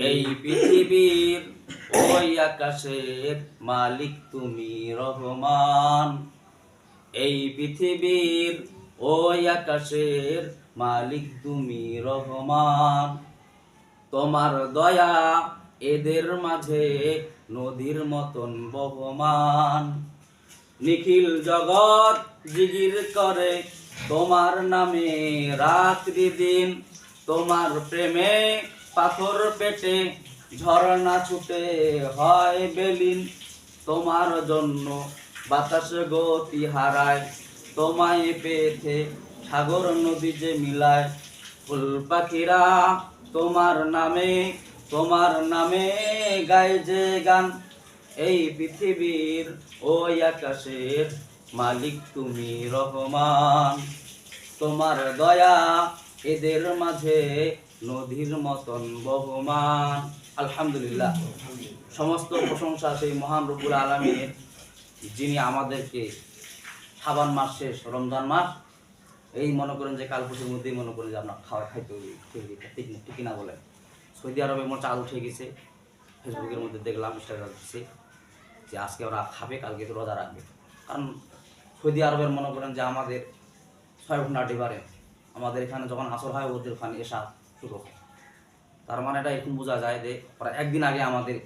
এই পৃথিবীর ওই আকাশের মালিক তুমি রহমান। এই পৃথিবীর ওই আকাশের মালিক তুমি রহমান। তোমার দয়া এদের মাঝে নদীর মতন বহমান। নিখিল জগৎ জিগির করে তোমার নামে রাত্রি দিন তোমার প্রেমে পাথর পেটে ঝরনা ছুটে হয় বেলিন। তোমার জন্য বাতাস গতি হারায় তোমায় পেয়েছে সাগর নদী যে মিলায়। ফুল পাখিরা তোমার নামে তোমার নামে গায় যে গান। এই পৃথিবীর ওই আকাশের মালিক তুমি রহমান। তোমার দয়া এদের মাঝে নদীর মতন বহমান। আলহামদুলিল্লাহ। সমস্ত প্রশংসা সেই মহান রব্বুল আলমীর যিনি আমাদেরকে সাবান মাস শেষ, রমজান মাস, এই মনে করেন যে কাল মধ্যেই মনে করেন যে আপনার খাওয়া খাইতে ঠিক ঠিক ঠিক না বলে সৌদি আরবে মোট চাল উঠে গেছে। ফেসবুকের মধ্যে দেখলাম ইনস্টাগ্রাম দিচ্ছে যে আজকে ওরা খাবে, কালকে রোজা রাখবে। কারণ সৌদি আরবের মনে করেন যে আমাদের ছয় ঘণ্টা ডিবারে আমাদের এখানে যখন আসর হয় ওদের ওখানে এসা শুরু হয়। তার মানে এটা এখন বোঝা যায় যে ওরা একদিন আগে আমাদের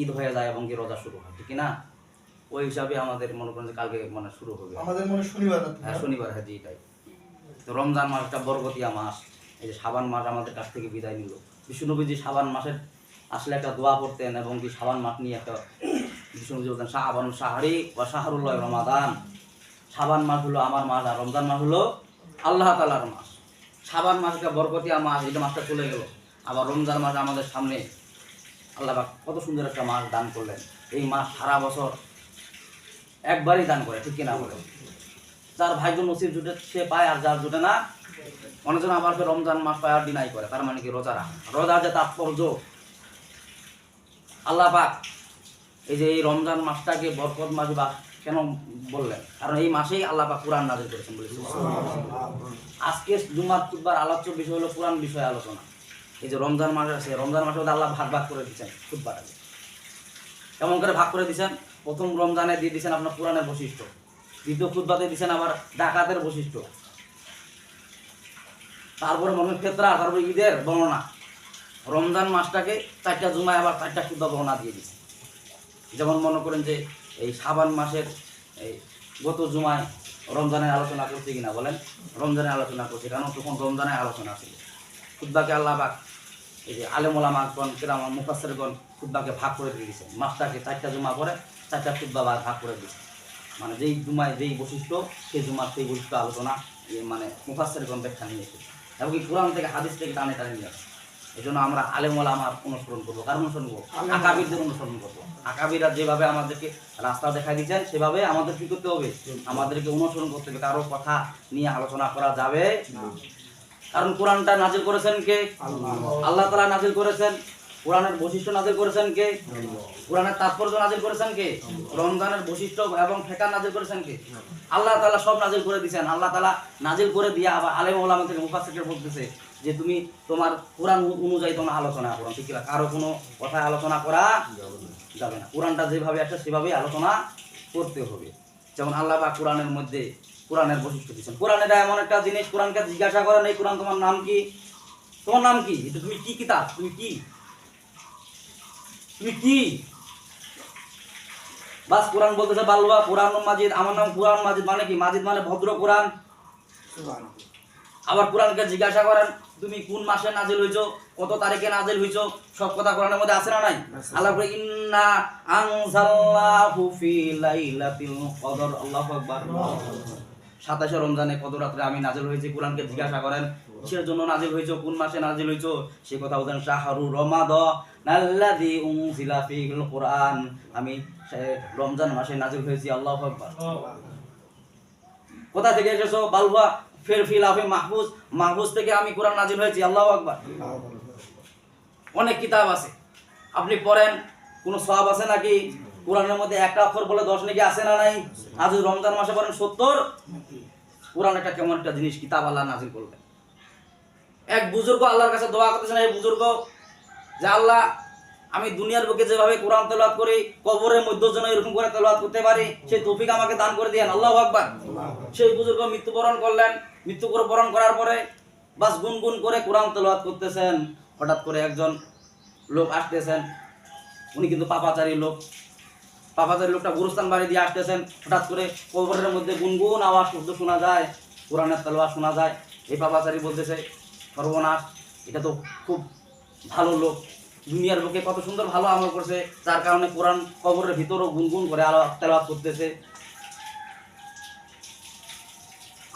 ঈদ হয়ে যায় এবং কি রোজা শুরু হয় ঠিক না ওই হিসাবে আমাদের মনে করেন যে কালকে মানে শুরু হবে। আমাদের মনে শনিবার হ্যাঁ শনিবার হ্যাঁ এটাই তো রমজান মাসটা বরগতিয়া মাস। এই যে সাবান মাস আমাদের কাছ থেকে বিদায় নিল। বিষ্ণুনবীজি সাবান মাসের আসলে একটা দোয়া করতেন এবং কি সাবান মাস নিয়ে একটা বিষ্ণুনবীজি বলতেন শাহবান সাহারি বা শাহরুল্লাহ রমাদান। সাবান মাস হলো আমার মাস আর রমজান মাস হলো আল্লাহ তালার মাস। সাবান মাস একটা বরকতিয়া মাস এটা মাসটা চলে গেল। আবার রমজান মাস আমাদের সামনে। আল্লাহ কত সুন্দর একটা মাস দান করলেন। এই মাস সারা বছর একবারই দান করে, ঠিক কিনা বলে? যার ভাগ্য নসিব জুটে সে পায় আর যার জুটে না, অনেকজন আবার রমজান মাস পায় আর ডিনাই করে, তার মানে কি রোজা রাখা? রোজা যে তাৎপর্য। আল্লাহ পাক এই যে এই রমজান মাসটাকে বরকত মাস বা কেন বললেন। কারণ এই মাসেই আল্লাহ পাক কোরআন নাজিল করেছেন বলেছি আজকে জুমার খুববার আলোচ্য বিষয় হলো কোরআন বিষয়ে আলোচনা। এই যে রমজান মাস আছে, রমজান মাসে আল্লাহ ভাগ ভাগ করে দিচ্ছেন খুববাটাকে কেমন করে ভাগ করে দিচ্ছেন? প্রথম রমজানে দিয়ে দিচ্ছেন আপনার কোরআনের বৈশিষ্ট্য। দ্বিতীয় খুদ্বাতে দিচ্ছেন আবার ডাকাতের বৈশিষ্ট্য। তারপরে মনে ফেতরা, তারপরে ঈদের বর্ণনা। রমজান মাসটাকে চারটা জুমায় আবার চারটা খুদ্া বর্ণনা দিয়ে দিচ্ছে যেমন মনে করেন যে এই সাবান মাসের এই গত জুমায় রমজানের আলোচনা করছে কিনা বলেন? রমজানের আলোচনা করছে, কারণ তখন রমজানের আলোচনা ছিল। খুদ্বাকে আল্লাহ পাক এই যে আলেমুলামাগণ কেরাম মুফাসেরগণ খুদ্বাকে ভাগ করে দিয়ে দিয়েছে মাস্টারকে চারটা জুমা করে চারটা খুদ্া ভাগ করে দিয়েছে মানে যেই জুমায় যেই বৈশিষ্ট্য, সেই জুমার সেই বৈশিষ্ট্য আলোচনা মানে মুফাসেরগণ ব্যাখ্যা নিয়ে এসেছে এবং কি কোরআন থেকে হাদিস থেকে টানে টানে নিয়ে আসে। এই জন্য আমরা আলেমুল আমার অনুসরণ করব। কার অনুসরণ করব? আকাবিরদের অনুসরণ করব। আকাবিরা যেভাবে আমাদেরকে রাস্তা দেখা দিচ্ছেন সেভাবে আমাদের কি করতে হবে? আমাদেরকে অনুসরণ করতে হবে। কারও কথা নিয়ে আলোচনা করা যাবে কারণ কোরআনটা নাজিল করেছেন কে? আল্লাহ। তালা নাজিল করেছেন। কোরআনের বৈশিষ্ট্য নাজিল করেছেন কে? কোরআনের তাৎপর্য নাজিল করেছেন কে? রমজানের বৈশিষ্ট্য এবং ফেকা নাজিল করেছেন কে? আল্লাহ তালা সব নাজিল করে দিয়েছেন। আল্লাহ তালা নাজিল করে দিয়ে আবার আলেম ওলামা থেকে মুফাসিকের বলতেছে যে তুমি তোমার কোরআন অনুযায়ী তোমার আলোচনা করো। ঠিক আছে কারও কোনো কথা আলোচনা করা যাবে না। কোরআনটা যেভাবে আছে সেভাবেই আলোচনা করতে হবে। যেমন আল্লাহ বা কোরআনের মধ্যে কোরআনের বৈশিষ্ট্য দিচ্ছেন কোরআনের এমন একটা জিনিস, কোরআনকে জিজ্ঞাসা করেন এই কোরআন তোমার নাম কি? তোমার নাম কি? এটা তুমি কি কিতাব? তুমি কি? তুমি কি? বাস কোরআন বলতেছে বালুয়া কোরআন মাজিদ, আমার নাম কোরআন মাজিদ মানে কি? মাজিদ মানে ভদ্র কোরআন? আবার কোরআনকে জিজ্ঞাসা করেন তুমি কোন মাসে নাজিল হইছো? কত তারিখে নাজিল হইছো? সব কথা কোরআনের মধ্যে আছে না নাই? আল্লাহ বলে ইন্না আনজালনাহু ফি লাইলাতিল কদর। আল্লাহু আকবার। সাতাশে রমজানে কত রাত্রে আমি নাজিল হয়েছি? কোরআনকে জিজ্ঞাসা করেন কিসের জন্য নাজিল হয়েছো? কোন মাসে নাজিল হয়েছো? সে কথা বলতেন শাহরু রমাদ নাল্লাযী উনজিলা ফীহিল কোরআন। আমি রমজান মাসে নাজিল হয়েছি আল্লাহু আকবার। কোথা থেকে এসেছ? বালুয়া? ফের ফিলাফে মাহফুজ মাহফুজ থেকে আমি কোরআন নাজিল হয়েছি, আল্লাহু আকবার। অনেক কিতাব আছে। আপনি পড়েন, কোনো সব আছে নাকি? কোরআনের মধ্যে একটা অক্ষর বলে দশ নাকি আছে না নাই? আজ রমজান মাসে পড়েন সত্তর? কোরআন একটা কেমন একটা জিনিস, কিতাব আল্লাহ নাজিল করলেন। এক বুজুর্গ আল্লাহর কাছে দোয়া করতেছেন এই বুজুর্গ, যে আল্লাহ আমি দুনিয়ার বুকে যেভাবে কোরআন তেলাওয়াত করি, কবরের মধ্যে যেন এরকম করে তেলাওয়াত করতে পারি, সেই তৌফিক আমাকে দান করে দিয়েন। আল্লাহ আকবার। সেই বুজুর্গ মৃত্যুবরণ করলেন। মৃত্যুবরণ করার পরে বাস গুনগুন করে কোরআন তেলাওয়াত করতেছেন। হঠাৎ করে একজন লোক আসতেছেন। উনি কিন্তু পাপাচারী লোক। পাপাচারী লোকটা গুরুস্থান বাড়ি দিয়ে আসতেছেন। হঠাৎ করে কবরের মধ্যে গুনগুন আওয়াজ শব্দ শোনা যায়, কোরআনের তেলাওয়াত শোনা যায়। এই পাপাচারী বলতেছে, সর্বনাশ, এটা তো খুব ভালো লোক। দুনিয়ার বুকে কত সুন্দর ভালো আমল করছে, যার কারণে কোরআন কবরের ভিতরও গুনগুন করে আলো তেলাওয়াত করতেছে।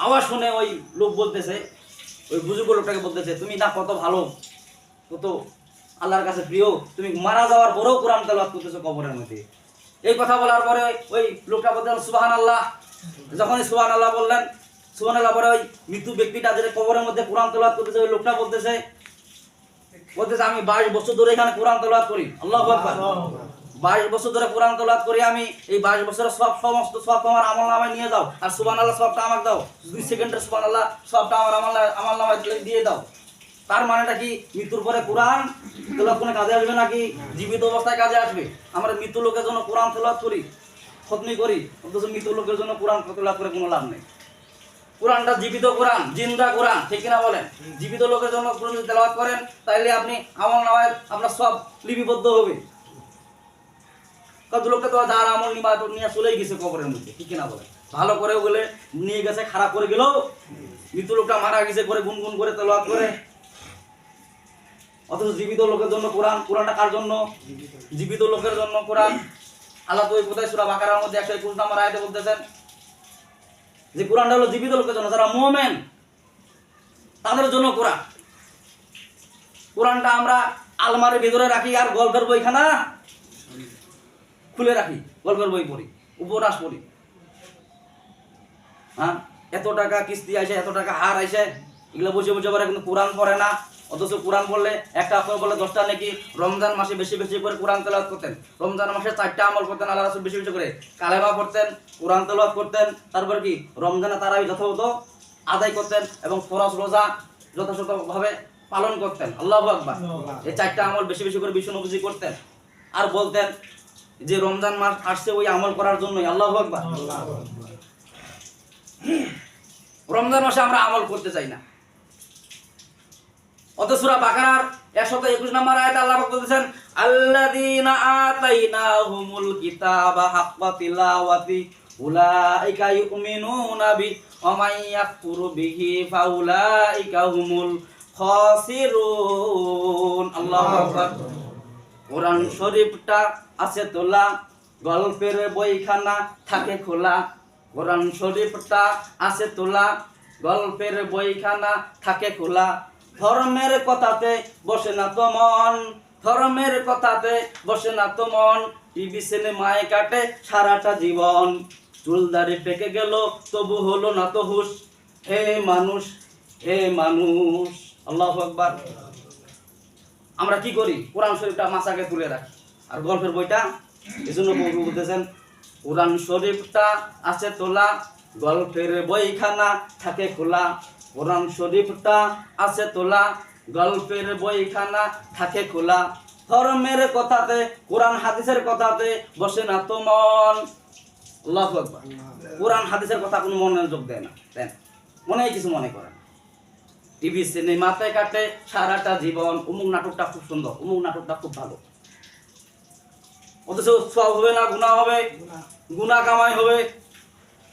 আওয়াজ শুনে ওই লোক বলতেছে, ওই বুজুর্গ লোকটাকে বলতেছে, তুমি না কত ভালো, কত আল্লাহর কাছে প্রিয়, তুমি মারা যাওয়ার পরেও কোরআন তেলাওয়াত করতেছো কবরের মধ্যে। এই কথা বলার পরে ওই লোকটা বলতেন সুবাহান আল্লাহ যখনই সুবাহান আল্লাহ বললেন সুবাহান আল্লাহ পরে ওই মৃত্যু ব্যক্তিটা যেটা কবরের মধ্যে কোরআন তেলাওয়াত করতেছে, ওই লোকটা বলতেছে বলতেছে, আমি বাইশ বছর ধরে এখানে কোরআন তেলাওয়াত করি। আল্লাহ বাইশ বছর ধরে কোরআন তেলাওয়াত করি, আমি এই বাইশ বছরের সব সমস্ত সব তোমার আমল নামায় নিয়ে দাও আর সুবান আল্লাহ সবটা আমাকে দাও। দুই সেকেন্ডের সুবান আল্লাহ সবটা আমার আমল আমার নামায় দিয়ে দাও। তার মানেটা কি? মৃত্যুর পরে কোরআন তেলাওয়াত কোনো কাজে আসবে নাকি জীবিত অবস্থায় কাজে আসবে? আমরা মৃত্যু লোকের জন্য কোরআন তেলাওয়াত করি খতমি করি, অথচ মৃত্যু লোকের জন্য কোরআন তেলাওয়াত করে কোনো লাভ নেই। কোরআনটা জীবিত কোরআন, জিন্দা কোরআন, ঠিক কিনা বলেন? জীবিত লোকের জন্য কোরআন যদি তেলাওয়াত করেন, তাইলে আপনি আমল নামায় আপনার সব লিপিবদ্ধ হবে। কত লোককে তো যার আমল নিবা নিয়ে চলেই গেছে কবরের মধ্যে, ঠিক কিনা বলেন? ভালো করে বলে নিয়ে গেছে, খারাপ করে গেল মৃত্যু লোকটা মারা গেছে করে, গুনগুন করে, তেলাওয়াত করে। অথচ জীবিত লোকের জন্য কোরআন, কোরআনটা কার জন্য? জীবিত লোকের জন্য কোরআন। আল্লাহ তো ওই কোথায় সুরা বাকারার মধ্যে একশো একুশ নম্বর আয়তে বলতেছেন যে কোরআনটা হলো জীবিত লোকের জন্য, যারা মোমেন, তাদের জন্য কোরআন। কোরআনটা আমরা আলমারির ভিতরে রাখি আর গল্পের বইখানা খুলে রাখি, গল্পের বই পড়ি, উপন্যাস পড়ি। হ্যাঁ? এত টাকা কিস্তি আসে এত টাকা হার আসে এগুলো বসে বসে পারে কিন্তু কোরআন পড়ে না। অথচ কোরআন পড়লে একটা আপনার বলে দশটা নাকি? রমজান মাসে বেশি বেশি করে কোরআন তেলাওয়াত করতেন। রমজান মাসে চারটা আমল করতেন আল্লাহ রাসূল বেশি বেশি করে। কালেমা পড়তেন কোরআন তেলাওয়াত করতেন তারপর কি? রমজানে তারাই যথাযথ আদায় করতেন এবং ফরজ রোজা যথাযথভাবে পালন করতেন। আল্লাহ আকবার। এই চারটা আমল বেশি বেশি করে বিষ্ণু নবীজি করতেন। আর বলতেন যে রমজান মাস আসছে ওই আমল করার জন্যই। আল্লাহ আকবার। রমজান মাসে আমরা আমল করতে চাই না। অত সুরা বাকারার একশত একুশ নম্বর আয়াত আল্লাহ বলতেছেন, আল্লাযীনা আতাইনাহুমুল কিতাবা হাক্কা তিলাওয়াতি, উলাইকা ইউমিনুনা বি, ওয়া মান ইয়াকফুরু বিহি ফাউলাইকা হুমুল খাসিরুন। আল্লাহু আকবার। কোরআন শরীফটা আছে তোলা, গল্পের বইখানা থাকে খোলা। কোরআন শরীফটা আছে তোলা, গল্পের বইখানা থাকে খোলা। ধর্মের কথাতে বসে না তো মন, ধর্মের কথাতে বসে না তো মন। টিভি সিনেমায় কাটে সারাটা জীবন। চুলদারি পেকে গেল, তবু হলো না তো হুশ। হে মানুষ হে মানুষ। আল্লাহ আকবার। আমরা কি করি? কোরআন শরীফটা মাসাকে তুলে রাখি। আর গল্পের বইটা এই জন্য কবি বলতেছেন, কোরআন শরীফটা আছে তোলা, গল্পের বইখানা থাকে খোলা। কোরআন শরীফটা আছে তোলা গল্পের বইখানা থাকে খোলা। ধর্মের কথাতে কোরআন হাদিসের কথাতে বসে না তো মন। কোরআন হাদিসের কথা কোনো মনোযোগ দেয় না। দেন মনে কিছু মনে করে না টিভি সিনেমাতে কাটে সারাটা জীবন। অমুক নাটকটা খুব সুন্দর অমুক নাটকটা খুব ভালো। অথচ সব হবে না গুণা হবে। গুণা কামাই হবে।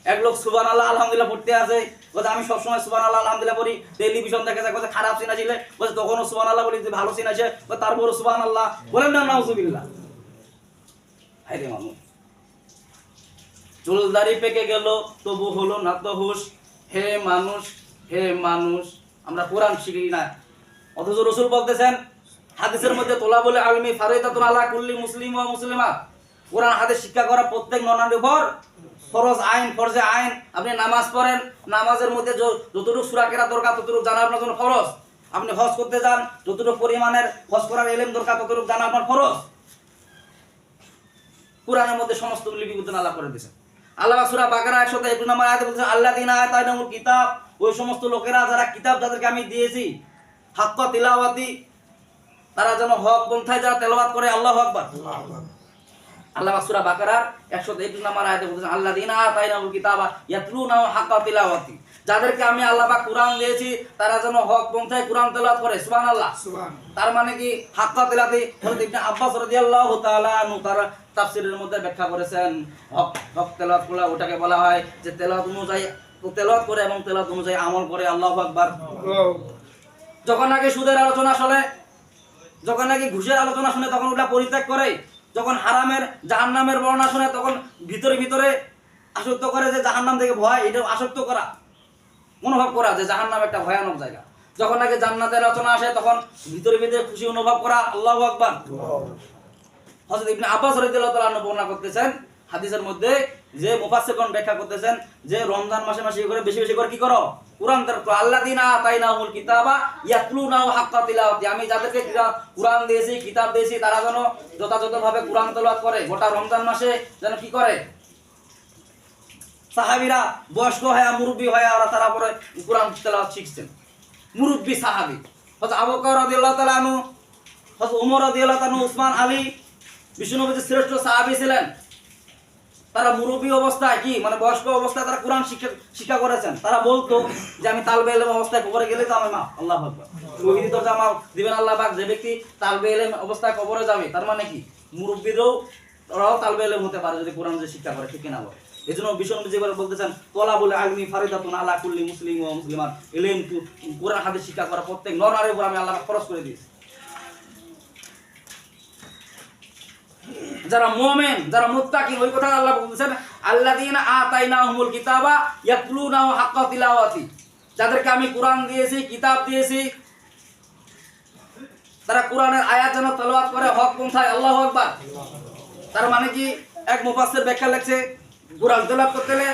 এক লোক সুবান আল্লাহ আলহামদুলিল্লাহ পড়তে আছে বলছে, আমি সবসময় সুবান আল্লাহ আলহামদুলিল্লাহ বলি। টেলিভিশন দেখে যায় বলছে, খারাপ সিন আসলে। বলছে, তখনও সুবান আল্লাহ বলি যে ভালো সিন আছে তারপরও সুবান আল্লাহ বলেন না, নাউজুবিল্লাহ। হাই রে মানুষ চুলদারি পেকে গেল, তবু হলো না তো হুশ। হে মানুষ হে মানুষ, আমরা কোরআন শিখি না। অথচ রসুল বলতেছেন, হাদিসের মধ্যে তোলা বলে, আলমি ফারিদাতুন আলা কুল্লি মুসলিম ও মুসলিমা। কোরআন হাদিস শিক্ষা করা প্রত্যেক ননার উপর ফরজ আইন, ফরজে আইন। আপনি নামাজ পড়েন, নামাজের মধ্যে যতটুকু সুরা কেরা দরকার, ততটুকু জানা আপনার জন্য ফরজ। আপনি হজ করতে যান, যতটুকু পরিমাণের হজ করার এলেম দরকার, ততটুকু জানা আপনার ফরজ। কোরআনের মধ্যে সমস্ত লিপিবদ্ধ আল্লাহ করে দিয়েছেন। আল্লাহ সুরা বাকারা একুশ নম্বর আয়াতে বলছে আল্লাহ দিন আয়াত কিতাব। ওই সমস্ত লোকেরা, যারা কিতাব যাদেরকে আমি দিয়েছি, হাক্কা তিলাওয়াতি, তারা যেন হক পন্থায় যারা তেলাওয়াত করে আল্লাহ আকবার। আল্লাহ সূরা বাকারার 123 নম্বর আয়াতে আতাইনাহুল কিতাবা ইয়াতলুনা হাক্কা তিলাওয়াতি যাদেরকে আমি আল্লাহ পাক কুরআন দিয়েছি তারা যেন হক পন্থায় কুরআন তেলাওয়াত করে। সুবহানাল্লাহ। তার মানে কি? হাক্কা তেলাতে হযরত ইবনে আব্বাস রাদিয়াল্লাহু তাআলা আনহু তার তাফসীরের মধ্যে ব্যাখ্যা করেছেন। হক হক তেলাওয়াত ওটাকে বলা হয় যে তেলাওয়াত অনুযায়ী তেলাওয়াত করে এবং তেলাওয়াত অনুযায়ী আমল করে। আল্লাহু আকবার। যখন নাকি সুদের আলোচনা চলে যখন নাকি ঘুষের আলোচনা শুনে তখন ওটা পরিত্যাগ করে যখন হারামের জাহান্নামের বর্ণনা শুনে তখন ভিতরে ভিতরে আসক্ত করে যে জাহান্নাম থেকে ভয় এটা আসক্ত করা। অনুভব করা যে জাহান্নাম একটা ভয়ানক জায়গা। যখন নাকি জান্নাতের রচনা আসে তখন ভিতরে ভিতরে খুশি অনুভব করা আল্লাহ আকবার। হজরত ইবনে আব্বাস রাদিয়াল্লাহু তাআলা বর্ণনা করতেছেন হাদিসের মধ্যে যে মুফাসসিরগণ ব্যাখ্যা করতেছেন যে রমজান মাসে মাসে করে বেশি বেশি করে কি করো? কুরআন তেলাওয়াত করো। আল্লাযিনা আতাইনাহুল কিতাবা ইয়াতলুনাহু হাক্কা তিলাওয়াতি। আমি যাদেরকে কিরা- কুরআন দিয়েছি, কিতাব দিয়েছি, তারা যেন যথাযথভাবে কুরআন তেলাওয়াত করে। গোটা রমজান মাসে যেন কি করে? সাহাবীরা বয়স্ক হয়ে, মুরব্বী হয়ে ওরা তারা পরে কুরআন তেলাওয়াত শিখছেন। মুরব্বী সাহাবী। হযরত আবু বকর রাদিয়াল্লাহু তাআলা আনহু, হযরত ওমর রাদিয়াল্লাহু তাআলা উসমান আলী, বিষ্ণুনবীর শ্রেষ্ঠ সাহাবী ছিলেন। তারা মুরব্বী অবস্থায় কি? মানে বয়স্ক অবস্থায় তারা কোরআন শিক্ষা শিক্ষা করেছেন। তারা বলতো যে আমি তালবে এলেম অবস্থায় কবরে গেলে তো আমি মা আল্লাহ আকবার। মা দিবেন আল্লাহ যে ব্যক্তি তালবে এলেম অবস্থায় কবরে যাবে, তার মানে কি? মুরব্বীরাও, ওরাও তালবে এলেম হতে পারে যদি কোরআন যে শিক্ষা করে, ঠিক কিনা বলে। এই জন্য বিষ্ণু যেবার বলতেছেন তোলা বলে আলমি ফারিদাতুন আলা কুল্লি মুসলিম ও মুসলিমান এলেম কোরআন হাদিস শিক্ষা করা প্রত্যেক নর উপর আমি আল্লাহ খরচ করে দিয়েছি। যারা মুমিন, যারা মুত্তাকিন, ওই কথা আল্লাহ বলছেন বলতেছেন আল্লাযীনা আতাইনাহুমুল কিতাবা ইয়াতলুনাহু হাক্কা তিলাওয়াতি। যাদেরকে আমি কোরআন দিয়েছি, কিতাব দিয়েছি, তারা কোরআনের আয়াত যেন তেলাওয়াত করে, হক পন্থায়, আল্লাহু আকবার। তার মানে কি? এক মুফাসসির ব্যাখ্যা লিখছে, কোরআন তেলাওয়াত করতে হলে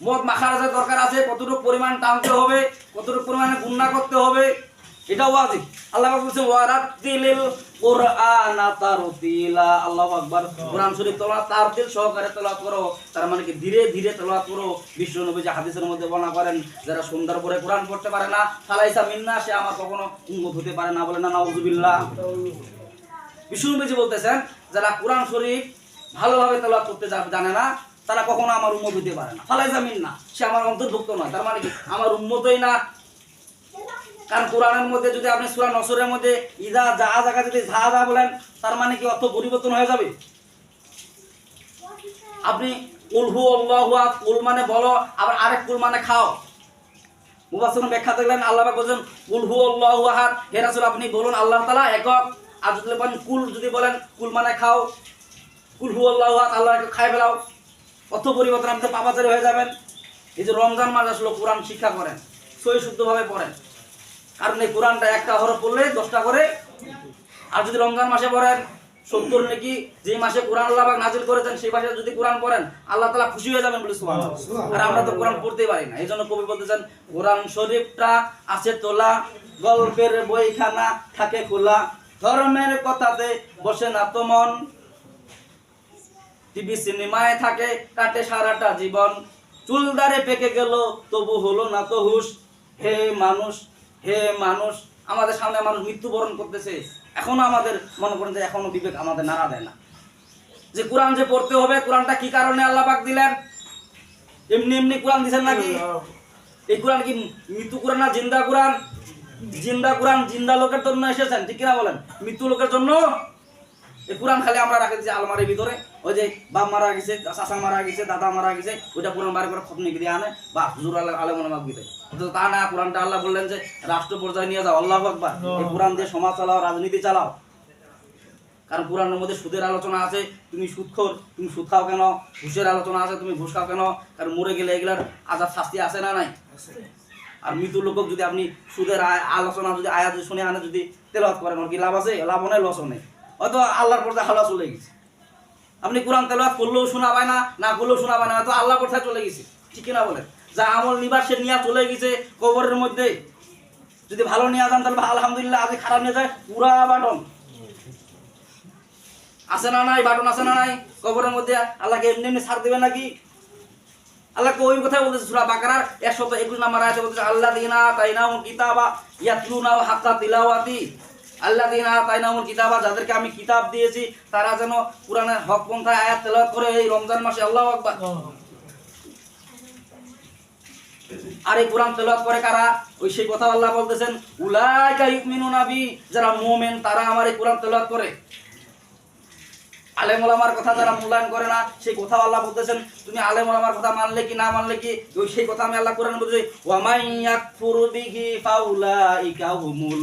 মদ মাখারাজের দরকার আছে, কতটুকু পরিমাণ টানতে হবে, কতটুকু পরিমাণে গুন্না করতে হবে এটাও ওয়াজিব। আল্লাহ পাক বলছেন ওয়ারাতিলিল কুরআনা তারতিলা। আল্লাহু আকবার। কোরআন শরীফ তোমরা তারতিল সহকারে তেলাওয়াত করো। তার মানে কি, ধীরে ধীরে তেলাওয়াত করো। বিশ্ব নবী যে হাদিসের মধ্যে বর্ণনা করেন, যারা সুন্দর করে কোরআন পড়তে পারে না, ফালাইসা মিন্না, সে আমার কখনো উম্মত হতে পারে না বলে না, নাউজুবিল্লাহ। বিষ্ণুনবীজি বলতেছেন, যারা কোরআন শরীফ ভালোভাবে তেলাওয়াত করতে জানে না, তারা কখনো আমার উম্মত হতে পারে না। ফালাই জামিন না সে আমার অন্তর্ভুক্ত নয়। তার মানে কি, আমার উম্মতই না কারণ কোরআনের মধ্যে যদি আপনি সূরা নসরের মধ্যে ইদা যা জায়গা যদি যা বলেন তার মানে কি অর্থ পরিবর্তন হয়ে যাবে? আপনি উলহু আহাদ, কুল মানে বলো আবার আরেক কুল মানে খাও। মুবাসসির ব্যাখ্যা দেখলেন আল্লাহ পাক উলহু কুল হু রাসূল আপনি বলুন আল্লাহ তাআলা একক। আর যদি বলেন কুল যদি বলেন কুল মানে খাও কুল হু আল্লাহু একটু খাই ফেলাও। অর্থ পরিবর্তন আপনি পাপাচারী হয়ে যাবেন। এই যে রমজান মাস আসলো কোরআন শিক্ষা করেন সই শুদ্ধভাবে পড়েন। কারণ এই কোরআনটা একটা হরফ পড়লে দশটা করে। আর যদি রমজান মাসে পড়েন সত্তর নাকি যে মাসে কোরআন আল্লাহ নাজিল করেছেন সেই মাসে যদি কোরআন পড়েন আল্লাহ তাআলা খুশি হয়ে যাবেন বলে সুবহানাল্লাহ। আর আমরা তো কোরআন পড়তেই পারি না। এই জন্য কবি বলতেছেন কোরআন শরীফটা আছে তোলা গল্পের বইখানা থাকে খোলা। ধর্মের কথাতে বসে না তো মন। টিভি সিনেমায় থাকে কাটে সারাটা জীবন। চুলদারে পেকে গেল তবু হলো না তো হুশ। হে মানুষ হে মানুষ, আমাদের সামনে মানুষ মৃত্যুবরণ করতেছে। এখনও আমাদের, মনে করেন যে এখনও বিবেক আমাদের নাড়া দেয় না। যে কোরআন যে পড়তে হবে, কোরআনটা কি কারণে আল্লাহ পাক দিলেন? এমনি এমনি কোরআন দিছেন নাকি? এই কোরআন কি মৃত্যু কোরআন না জিন্দা কোরআন? জিন্দা কোরআন জিন্দা লোকের জন্য এসেছেন, ঠিক কিনা বলেন? মৃত্যু লোকের জন্য? এই কোরআন খালি আমরা রাখি যে আলমারির ভিতরে। ওই যে বাপ মারা গেছে চাচা মারা গেছে দাদা মারা গেছে ওইটা কোরআন বারে করে খতনে দিয়ে আনে। বা হুজুর আল্লাহ আলম আলমাক দিতে তো তা না কোরআনটা আল্লাহ বললেন যে রাষ্ট্র পর্যায়ে নিয়ে যাও আল্লাহ আকবার। এই কোরআন দিয়ে সমাজ চালাও রাজনীতি চালাও। কারণ কোরআনের মধ্যে সুদের আলোচনা আছে তুমি সুদ খোর তুমি সুদ খাও কেন? ঘুষের আলোচনা আছে তুমি ঘুষ খাও কেন? কারণ মরে গেলে এগুলার আজাব শাস্তি আছে না নাই? আর মৃত্যু লোকক যদি আপনি সুদের আয়- আলোচনা যদি আয়াত যদি শুনে আনে যদি তেলাওয়াত করেন ওর কি লাভ আছে? লাভ নেই লসও নেই। হয়তো আল্লাহর পর্যায়ে হালা চলে গেছে। আপনি কোরআন তেলাওয়াত করলেও শোনা পায় না না করলেও শোনা পায় না হয়তো আল্লাহ পর্যায়ে চলে গেছে। ঠিক কিনা বলেন? যা আমল নিবার সে নিয়ে চলে গেছে কবরের মধ্যে। যদি ভালো নিয়ে যান তাহলে আলহামদুলিল্লাহ আজ খারাপ নিয়ে যায় পুরা বাটন। আছে না নাই? বাটন আছে না নাই? কবরের মধ্যে আল্লাহকে এমনি এমনি ছাড় দেবে নাকি? আল্লাহকে ওই কথাই বলতেছে সূরা বাকারার 121 নম্বর আয়াতে বলতেছে, আল্লাযিনা তাইনাহুল কিতাবা ইয়াতলুনা হাক্কা তিলাওয়াতি। আল্লাযিনা তাইনাহুল কিতাবা, যাদেরকে আমি কিতাব দিয়েছি, তারা যেন কোরআনের হক পন্থায় আয়াত তেলাওয়াত করে এই রমজান মাসে। আল্লাহু আকবার। আর এই কোরআন তেলাওয়াত করে কারা? ওই সেই কথা আল্লাহ বলতেছেন, উলাইকা ইউমিনুনা বি যারা মুমিন, তারা আমার এই কোরআন তেলাওয়াত করে। আলেম ওলামার কথা যারা মূল্যায়ন করে না, সেই কথা আল্লাহ বলতেছেন, তুমি আলেম ওলামার কথা মানলে কি, না মানলে কি? ওই সেই কথা আমি আল্লাহ কোরআন বলছি ওয়ামাই ইয়াকফুরু বিহি ফাউলাইকা হুমুল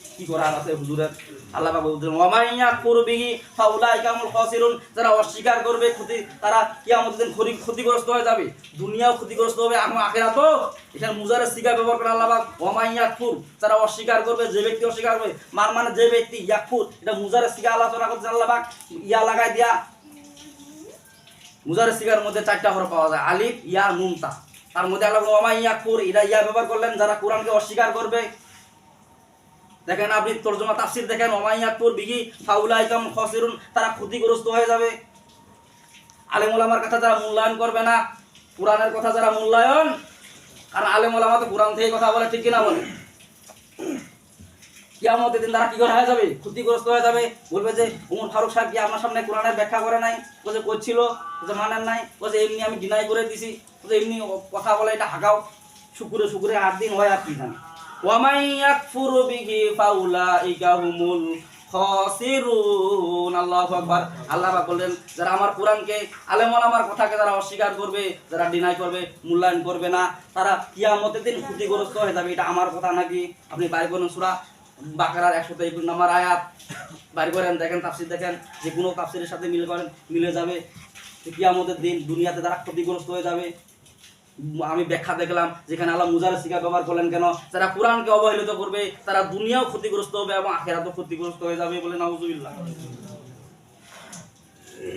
কি করার আছে হুজুরের? আল্লাহ বাবা বলছেন ওয়ামাইয়া করবিহি ফাউলাইকা হুমুল খাসিরুন যারা অস্বীকার করবে ক্ষতি, তারা কিয়ামতের দিন ক্ষতি ক্ষতিগ্রস্ত হয়ে যাবে, দুনিয়াও ক্ষতিগ্রস্ত হবে এখন আখিরাতও। এখানে মুজারের সিগা ব্যবহার করে আল্লাহ পাক ওয়ামাইয়া কুর যারা অস্বীকার করবে, যে ব্যক্তি অস্বীকার করবে, মার মানে যে ব্যক্তি ইয়াকফুর এটা মুজারের সিগা আলোচনা করছে আল্লাহ পাক, ইয়া লাগাই দিয়া। মুজারের সিগার মধ্যে চারটা হরফ পাওয়া যায়, আলিফ, ইয়া, নুন, তা। তার মধ্যে আল্লাহ ওয়ামাই ইয়াকফুর এটা ইয়া ব্যবহার করলেন, যারা কোরআনকে অস্বীকার করবে দেখেন আপনি তর্জমা তাফসির দেখেন ওমাইয়াতুর বিহি ফাউলাইকাম খসিরুন, তারা ক্ষতিগ্রস্ত হয়ে যাবে। আলেম ওলামার কথা যারা মূল্যায়ন করবে না, কোরআনের কথা যারা মূল্যায়ন, কারণ আলেম ওলামা তো কোরআন থেকে কথা বলে, ঠিক কিনা বলে? কিয়ামতের দিন তারা কি করে হয়ে যাবে? ক্ষতিগ্রস্ত হয়ে যাবে। বলবে যে, উমর ফারুক সাহেব কি আমার সামনে কোরআনের ব্যাখ্যা করে নাই? বলছে, করছিল, বলছে, মানেন নাই। বলছে, এমনি আমি ডিনাই করে দিছি। বলছে, এমনি কথা বলে, এটা হাঁকাও শুকুরে শুকুরে আট দিন হয় আর কি জানি। ওয়ামাই ইয়াকফুরু বিহি ফাউলাইকা হুমুল খাসিরুন আল্লাহু আকবার। আল্লাহ পাক বললেন, যারা আমার কোরআনকে আলেম আমার কথাকে যারা অস্বীকার করবে, যারা ডিনাই করবে, মূল্যায়ন করবে না, তারা কিয়ামতের দিন ক্ষতিগ্রস্ত হয়ে যাবে। এটা আমার কথা নাকি? আপনি বাইর করেন সূরা বাকারার একশো একুশ নম্বর আয়াত। বাইর করেন, দেখেন, তাফসির দেখেন, যে কোনো তাফসিরের সাথে মিল করেন, মিলে যাবে। কিয়ামতের দিন দুনিয়াতে তারা ক্ষতিগ্রস্ত হয়ে যাবে। আমি ব্যাখ্যা দেখলাম যেখানে আল্লাহ মুজার শিকা ব্যবহার করলেন কেন? যারা কোরআনকে অবহেলিত করবে, তারা দুনিয়াও ক্ষতিগ্রস্ত হবে এবং আখেরাতও ক্ষতিগ্রস্ত হয়ে যাবে বলে নাউজুবিল্লাহ।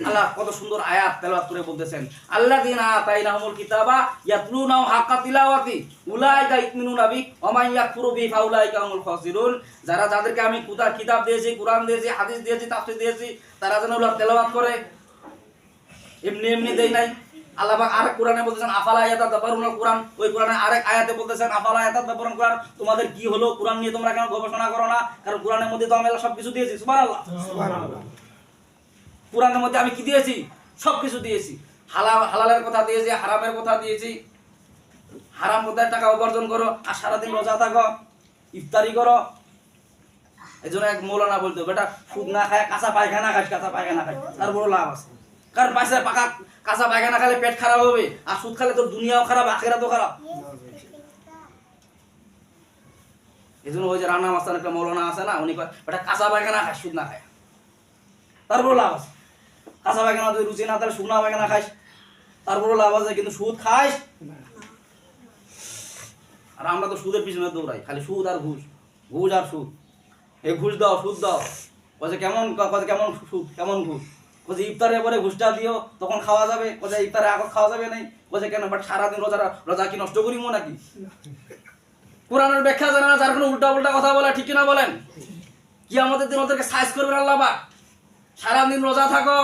আল্লাহ কত সুন্দর আয়াত তেলাওয়াত করে বলতেছেন আল্লাহ দিন আতাইনাহুমুল কিতাবা ইয়াতলুনাহু হাক্কা তিলাওয়াতি, উলাইকা ইউমিনুনা বি, ওয়া মান ইয়াকফুরু বি, ফাউলাইকা হুমুল খাসিরুন। যারা যাদেরকে আমি কুতা কিতাব দিয়েছি, কোরআন দিয়েছি, হাদিস দিয়েছি, তাফসীর দিয়েছি, তারা যেন ওগুলো তেলাওয়াত করে। এমনি এমনি দেই নাই। আল্লাহ আরেক কোরআনে বলতেছেন আফালা আয়াতাত দাবারুনা কোরআন? ওই কোরআনে আরেক আয়াতে বলতেছেন আফালা আয়াতাত দাবারুন কোরআন? তোমাদের কি হলো? কোরআন নিয়ে তোমরা কেন গবেষণা করো না? কারণ কোরআনের মধ্যে তো আমি আল্লাহ সবকিছু দিয়েছি সুবহানাল্লাহ। কোরআনের মধ্যে আমি কি দিয়েছি? সব কিছু দিয়েছি। হালাল হালালের কথা দিয়েছি হারামের কথা দিয়েছি। হারাম কোথায় টাকা উপার্জন করো? আর সারাদিন রোজা থাকো ইফতারি করো। এই জন্য এক মৌলানা বলতো বেটা সুদ না খায় কাঁচা পায়খানা খাস কাঁচা পায়খানা খাস। তার বড় লাভ আছে। কারণ পয়সা পাকা কাঁচা পায়খানা খালে পেট খারাপ হবে, আর সুদ খালে তোর দুনিয়াও খারাপ আখেরা তো খারাপ। এই জন্য ওই যে রান্না মাস্তান একটা মৌলানা আছে না, উনি বেটা কাঁচা পায়খানা খায় সুদ না খায়। তারপর লাভ আছে। কাঁচা পায়খানা যদি রুচি না, তাহলে শুকনা পায়খানা খাইস। তারপরও লাভ আছে, কিন্তু সুদ খাইস। আর আমরা তো সুদের পিছনে দৌড়াই, খালি সুদ আর ঘুষ ঘুষ আর সুদ। এই ঘুষ দাও, সুদ দাও। কেমন কেমন সুদ, কেমন ঘুষ? কছে ইফতারের পরে ঘুষটা দিও, তখন খাওয়া যাবে। কছে ইফতারে আগত খাওয়া যাবে নাই। কছে কেন? বাট সারাদিন রোজা রোজা কি নষ্ট করিমো নাকি? কোরআনের ব্যাখ্যা জানে না, যার কোনো উল্টা উল্টা কথা বলে, ঠিক কিনা বলেন? কি আমাদের দিন ওদেরকে সাইজ করবেন আল্লাহ বা সারাদিন রোজা থাকো।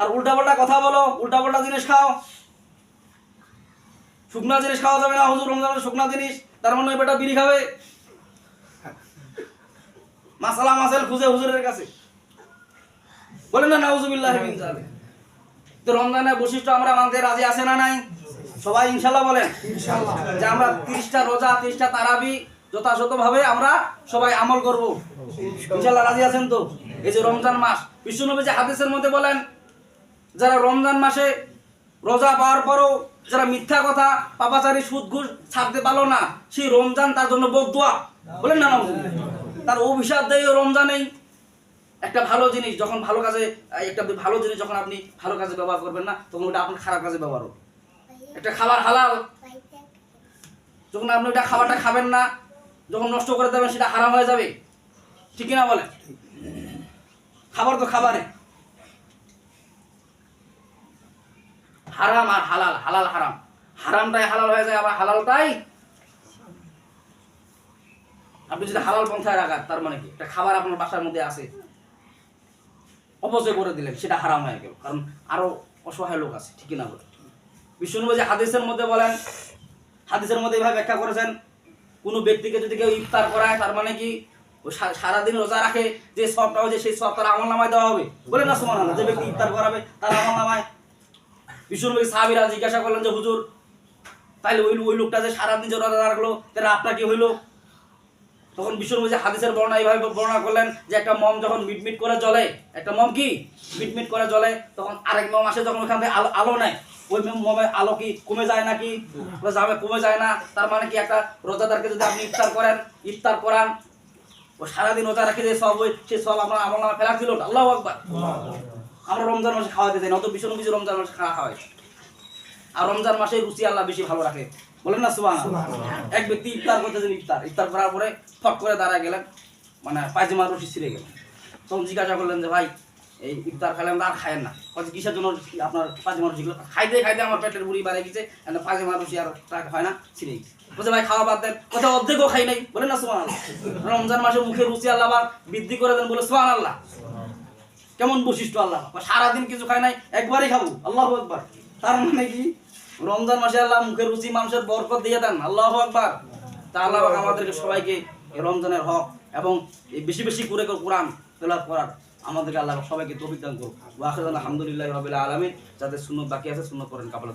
আর উল্টা পাল্টা কথা বলো উল্টা পাল্টা জিনিস খাও। শুকনা জিনিস খাওয়া যাবে না, হুজুর রমজানের শুকনা জিনিস। তার মানে বেটা বিড়ি খাবে। মাসালা মাসাল খুঁজে হুজুরের কাছে। বলেন না নাউজুবিল্লাহ তো রমজানের বৈশিষ্ট্য আমরা মানতে রাজি আছে না নাই? সবাই ইনশাল্লাহ বলেন। যে আমরা তিরিশটা রোজা তিরিশটা তারাবি যথাযথভাবে আমরা সবাই আমল করব। ইনশাল্লাহ রাজি আছেন তো? এই যে রমজান মাস বিশ্বনবী যে হাদিসের মধ্যে বলেন যারা রমজান মাসে রোজা পাওয়ার পরও যারা মিথ্যা কথা পাপাচারি সুদ ঘুষ ছাড়তে পারল না সেই রমজান তার জন্য বদুয়া বলেন না। তার অভিশাপ দেয় রমজানেই। একটা ভালো জিনিস যখন ভালো কাজে একটা ভালো জিনিস যখন আপনি ভালো কাজে ব্যবহার করবেন না, তখন ওটা আপনার খারাপ কাজে ব্যবহার হবে। একটা খাবার হালাল। যখন আপনি ওটা খাবারটা খাবেন না, যখন নষ্ট করে দেবেন, সেটা হারাম হয়ে যাবে। ঠিক না বলেন? খাবার তো খাবারে। হারাম আর হালাল হালাল হারাম। হারামটাই হালাল হয়ে যায়, আবার হালালটাই আপনি যদি হালাল পন্থায় রাখান, তার মানে কি? একটা খাবার আপনার বাসার মধ্যে আছে। অপচয় করে দিলেন, সেটা হারাম হয়ে গেল। কারণ আরও অসহায় লোক আছে, ঠিকই না বলে? বিষ্ণু যে হাদিসের মধ্যে বলেন, হাদিসের মধ্যে এভাবে ব্যাখ্যা করেছেন, কোনো ব্যক্তিকে যদি কেউ ইফতার করায়, তার মানে কি সারাদিন রোজা রাখে, যে সবটা যে সেই সব তার আমল নামায় দেওয়া হবে? বলে না সমান যে ব্যক্তি ইফতার করাবে, তার আমল নামায়। বিষ্ণু সাহাবিরা জিজ্ঞাসা করলেন যে, হুজুর, তাইলে ওই ওই লোকটা যে সারাদিন যে রোজা রাখল, তাহলে আপনার কি হইল? তখন বিষ্ণু যে হাদিসের বর্ণনা এইভাবে বর্ণনা করলেন যে একটা মম যখন মিটমিট করে জ্বলে, একটা মম কি? মিটমিট করে জ্বলে, তখন আরেক মম আসে যখন ওখান থেকে আলো আলো নেয়। ওই মমের আলো কি কমে যায় নাকি? যাবে, কমে যায় না? তার মানে কি একটা রোজাদারকে যদি আপনি ইফতার করেন, ইফতার করান, ও সারাদিন রোজা রাখে যে সব ওই, সে সব আপনার আমল নামা ফেলা ছিল আল্লাহ আকবার। আমরা রমজান মাসে খাওয়াতে যাই না অত বিষ্ণু কিছু রমজান মাসে খাওয়া হয়। আর রমজান মাসে রুচি আল্লাহ বেশি ভালো রাখে। বলেন না সুবাহ এক ব্যক্তি ইফতার করতেছেন ইফতার। ইফতার করার পরে ফট করে দাঁড়ায় গেলেন মানে ছিঁড়ে গেল। তখন জিজ্ঞাসা করলেন যে ভাই এই ইফতার আর খায়েন না। কত কিসের জন্য আপনার পায়জামা খাইতে খাইতে আমার পেটের বুড়ি বাড়ে গেছে পায়জামা আর হয় না ছিঁড়ে গেছে। বলছে ভাই খাওয়া বাদ দেন। কোথাও অর্ধেকও খাই নাই। বলেন না সুমান রমজান মাসে মুখে রুচি আল্লাহ আবার বৃদ্ধি করে দেন বলে সুমান আল্লাহ কেমন বৈশিষ্ট্য আল্লাহ। সারাদিন কিছু খাই নাই একবারই খাব। আল্লাহ একবার তার মানে কি? রমজান মাসে আল্লাহ মুখের রুচি মানুষের বরকত দিয়ে দেন। আল্লাহ একবার তা আল্লাহ আমাদেরকে সবাইকে রমজানের হক এবং বেশি বেশি করে করে কোরআন তোলা করার আমাদেরকে আল্লাহ সবাইকে তৌফিক দান করুক। ওয়া আলহামদুলিল্লাহ রবিল্লা আলমিন। যাদের সুন্নত বাকি আছে সুন্নত করেন কাপালা